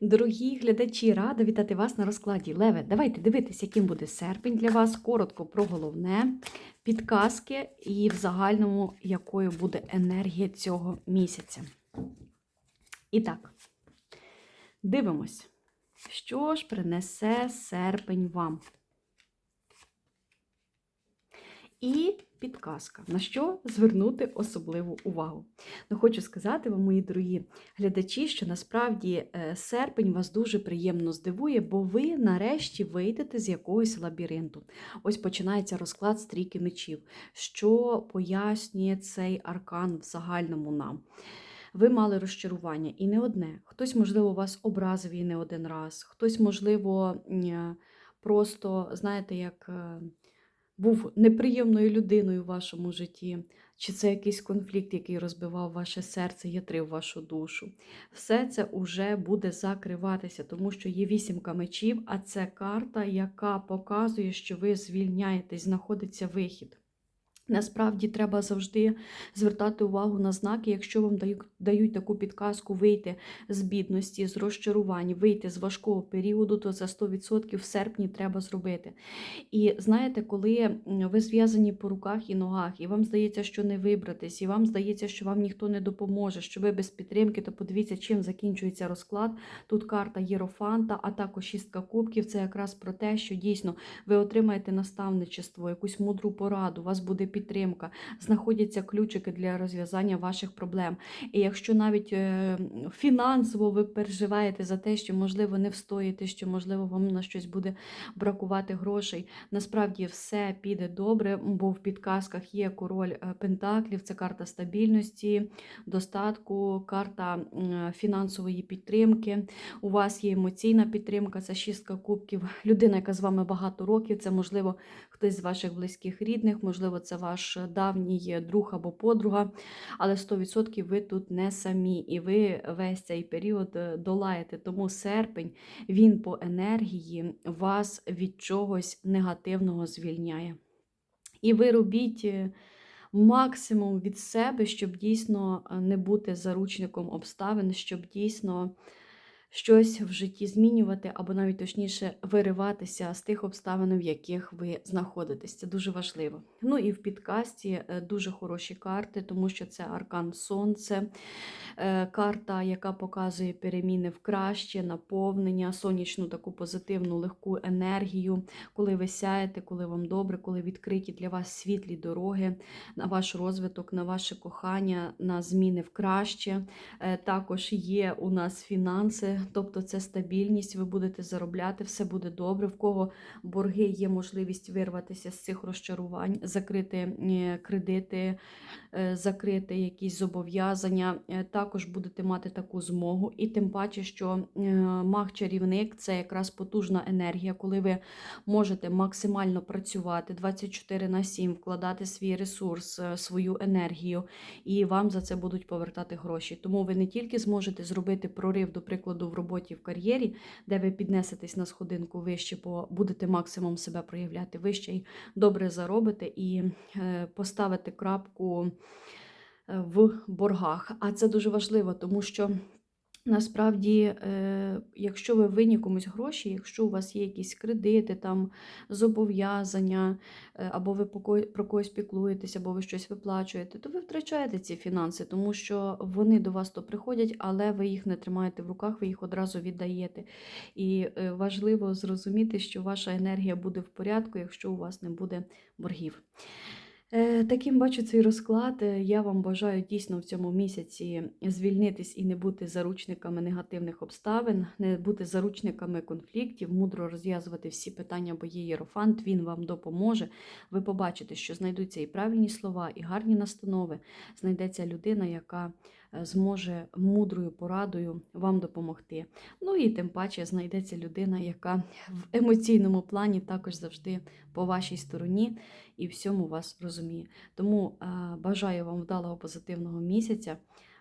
Дорогі глядачі, рада вітати вас на розкладі. Леве, давайте дивитися, яким буде серпень для вас. Коротко про головне, підказки і в загальному, якою буде енергія цього місяця. І так, дивимось, що ж принесе серпень вам. І підказка, на що звернути особливу увагу. Ну, хочу сказати вам, мої дорогі глядачі, що насправді е, серпень вас дуже приємно здивує, бо ви нарешті вийдете з якогось лабіринту. Ось починається розклад стрійки мечів, що пояснює цей аркан в загальному нам. Ви мали розчарування і не одне. Хтось, можливо, вас образив і не один раз, хтось, можливо, просто, знаєте, як. Був неприємною людиною в вашому житті, чи це якийсь конфлікт, який розбивав ваше серце, ятрив вашу душу. Все це вже буде закриватися, тому що є вісімка мечів, а це карта, яка показує, що ви звільняєтесь, знаходиться вихід. Насправді треба завжди звертати увагу на знаки, якщо вам дають, дають таку підказку вийти з бідності, з розчарувань, вийти з важкого періоду, то це 100% в серпні треба зробити. І знаєте, коли ви зв'язані по руках і ногах, і вам здається, що не вибратись, і вам здається, що вам ніхто не допоможе, що ви без підтримки, то подивіться, чим закінчується розклад. Тут карта Єрофанта, а також шістка кубків. Це якраз про те, що дійсно ви отримаєте наставничество, якусь мудру пораду, вас буде підтримка, знаходяться ключики для розв'язання ваших проблем. І якщо навіть е, фінансово ви переживаєте за те, що можливо не встоїте, що можливо вам на щось буде бракувати грошей, насправді все піде добре, бо в підказках є король е, Пентаклів, це карта стабільності, достатку, карта фінансової підтримки. У вас є емоційна підтримка, це шістка кубків. Людина, яка з вами багато років, це можливо хтось з ваших близьких рідних, можливо, це ваш давній друг або подруга, але 100% ви тут не самі, і ви весь цей період е, долаєте. Тому серпень він по енергії вас від чогось негативного звільняє. І ви робіть е, максимум від себе, щоб дійсно е, не бути заручником обставин, щоб дійсно щось в житті змінювати, або навіть точніше вириватися з тих обставин, в яких ви знаходитесь. Це дуже важливо. Ну і в підкасті е, дуже хороші карти, тому що це аркан Сонце, е, карта, яка показує переміни в краще, наповнення, сонячну таку позитивну легку енергію, коли ви сяєте, коли вам добре, коли відкриті для вас світлі дороги на ваш розвиток, на ваше кохання, на зміни в краще. Е, Також є у нас фінанси, тобто це стабільність, ви будете заробляти, все буде добре. В кого борги є можливість вирватися з цих розчарувань, закрити е, кредити, е, закрити якісь зобов'язання. Е, Також будете мати таку змогу. І тим паче, що маг-чарівник це якраз потужна енергія, коли ви можете максимально працювати 24 на 7, вкладати свій ресурс, свою енергію, і вам за це будуть повертати гроші. Тому ви не тільки зможете зробити прорив, до прикладу, в роботі в кар'єрі, де ви піднесетесь на сходинку вище, бо будете максимум себе проявляти вище і добре заробите і поставити поставите крапку е, в боргах. А це дуже важливо, тому що. Насправді, е, якщо ви винні комусь гроші, якщо у вас є якісь кредити, там зобов'язання, е, або ви про когось піклуєтесь, або ви щось виплачуєте, то ви втрачаєте ці фінанси, тому що вони до вас то приходять, але ви їх не тримаєте в руках, ви їх одразу віддаєте. І е, важливо зрозуміти, що ваша енергія буде в порядку, якщо у вас не буде боргів. Е, Таким бачу цей розклад. Е, Я вам бажаю дійсно в цьому місяці звільнитись і не бути заручниками негативних обставин, не бути заручниками конфліктів, мудро розв'язувати всі питання, бо є єрофант, він вам допоможе. Ви побачите, що знайдуться і правильні слова, і гарні настанови. Знайдеться людина, яка зможе мудрою порадою вам допомогти. Ну і тим паче знайдеться людина, яка в емоційному плані також завжди по вашій стороні і всьому вас розуміє. Тому е, бажаю вам вдалого позитивного місяця.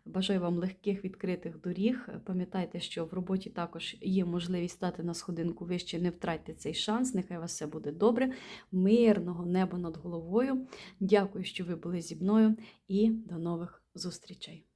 Бажаю вам легких відкритих доріг. Пам'ятайте, що в роботі також є можливість стати на сходинку вище. Не втратьте цей шанс. Нехай у вас все буде добре. Мирного неба над головою. Дякую, що ви були зі мною, і до нових зустрічей.